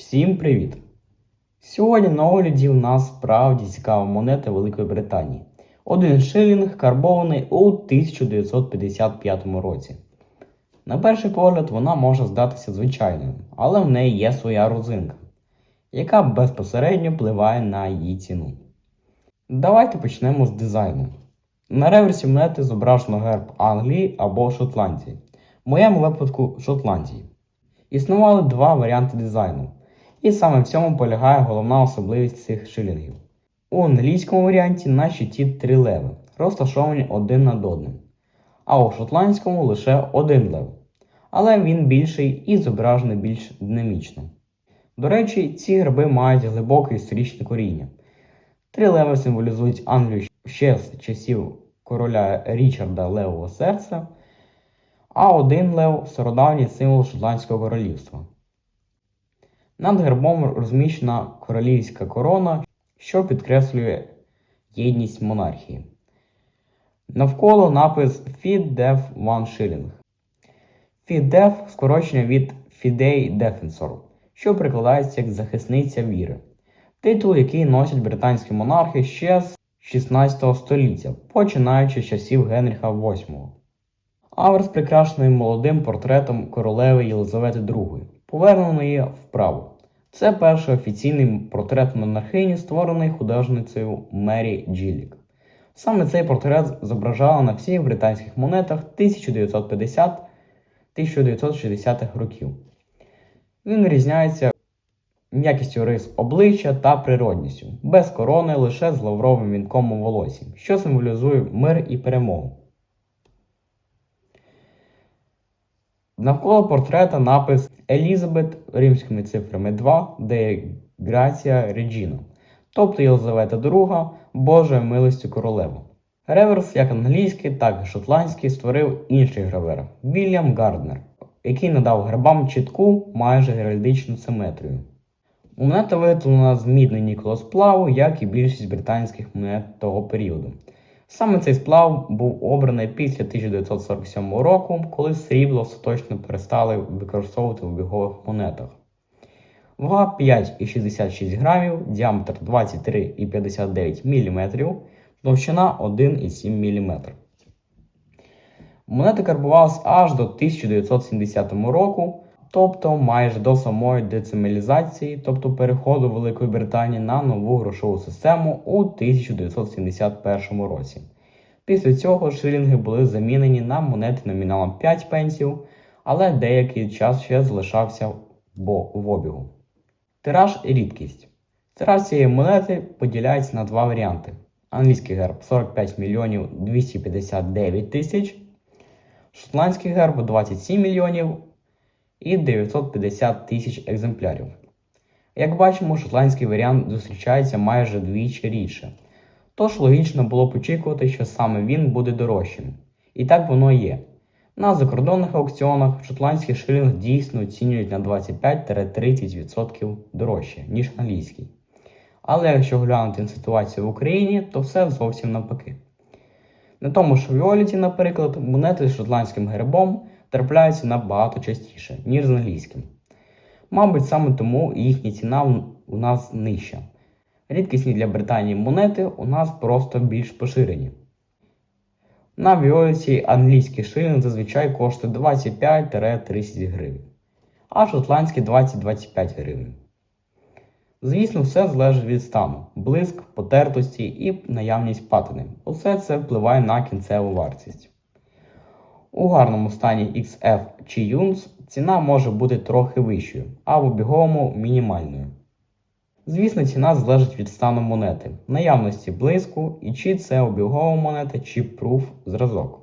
Всім привіт! Сьогодні на огляді у нас справді цікава монета Великої Британії. Один шилінг карбований у 1955 році. На перший погляд вона може здатися звичайною, але в неї є своя розинка, яка безпосередньо впливає на її ціну. Давайте почнемо з дизайну. На реверсі монети зображено герб Англії або Шотландії. В моєму випадку Шотландії. Існували два варіанти дизайну. І саме в цьому полягає головна особливість цих шилінгів. У англійському варіанті на щиті три леви, розташовані один над одним, а у шотландському лише один лев. Але він більший і зображений більш динамічно. До речі, ці герби мають глибоке історичне коріння. Три леви символізують Англію ще з часів короля Річарда Левого Серця, а один лев стародавній символ Шотландського королівства. Над гербом розміщена королівська корона, що підкреслює єдність монархії. Навколо напис Feed Deaf One Shilling. Feed Deaf скорочення від Fidei Defensor, що прикладається як захисниця віри. Титул, який носять британські монархи ще з 16 століття, починаючи з часів Генріха VIII. Аверс прикрашений молодим портретом королеви Єлизавети II, поверненої вправо. Це перший офіційний портрет монархині, створений художницею Мері Джилік. Саме цей портрет зображала на всіх британських монетах 1950-1960-х років. Він вирізняється м'якістю рис обличчя та природністю, без корони, лише з лавровим вінком у волосі, що символізує мир і перемогу. Навколо портрета напис Елізабет римськими цифрами 2, де Грація Реджіна, тобто Єлизавета II, Божою милостю королева. Реверс, як англійський, так і шотландський, створив інший гравер Вільям Гарднер, який надав гербам чітку майже геральдичну симетрію. Монета виготовлена з мідно-нікелого сплаву, як і більшість британських монет того періоду. Саме цей сплав був обраний після 1947 року, коли срібло остаточно перестали використовувати в обігових монетах. Вага 5,66 грамів, діаметр 23,59 мм, товщина 1,7 мм. Монета карбувалась аж до 1970 року, тобто майже до самої децималізації, тобто переходу Великої Британії на нову грошову систему у 1971 році. Після цього шилінги були замінені на монети номіналом 5 пенсів, але деякий час ще залишався в обігу. Тираж і рідкість. Тираж цієї монети поділяється на два варіанти: англійський герб 45 мільйонів 259 тисяч, шотландський герб 27 мільйонів і 950 тисяч екземплярів. Як бачимо, шотландський варіант зустрічається майже двічі рідше. Тож логічно було б очікувати, що саме він буде дорожчим. І так воно і є. На закордонних аукціонах шотландський шилінг дійсно оцінюють на 25-30% дорожче, ніж англійський. Але якщо глянути на ситуацію в Україні, то все зовсім навпаки. На тому ж Віоліті, наприклад, монети з шотландським гербом трапляються набагато частіше, ніж з англійським. Мабуть, саме тому їхня ціна у нас нижча. Рідкісні для Британії монети у нас просто більш поширені. На Віоліті англійський шилінг зазвичай коштує 25-30 гривень, а шотландський 20-25 гривень. Звісно, все залежить від стану, блиск, потертості і наявність патини. Усе це впливає на кінцеву вартість. У гарному стані XF чи Юнс ціна може бути трохи вищою, а в обіговому мінімальною. Звісно, ціна залежить від стану монети, наявності блиску і чи це обігова монета, чи пруф зразок.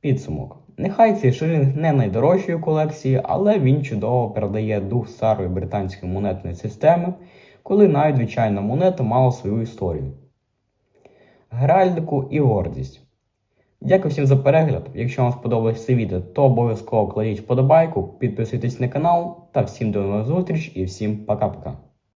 Підсумок. Нехай цей шилінг не найдорожчої колекції, але він чудово передає дух старої британської монетної системи, коли навіть звичайна монета мала свою історію. Геральдику і гордість. Дякую всім за перегляд. Якщо вам сподобалось це відео, то обов'язково кладіть вподобайку, підписуйтесь на канал та всім до нових зустріч і всім пока-пока.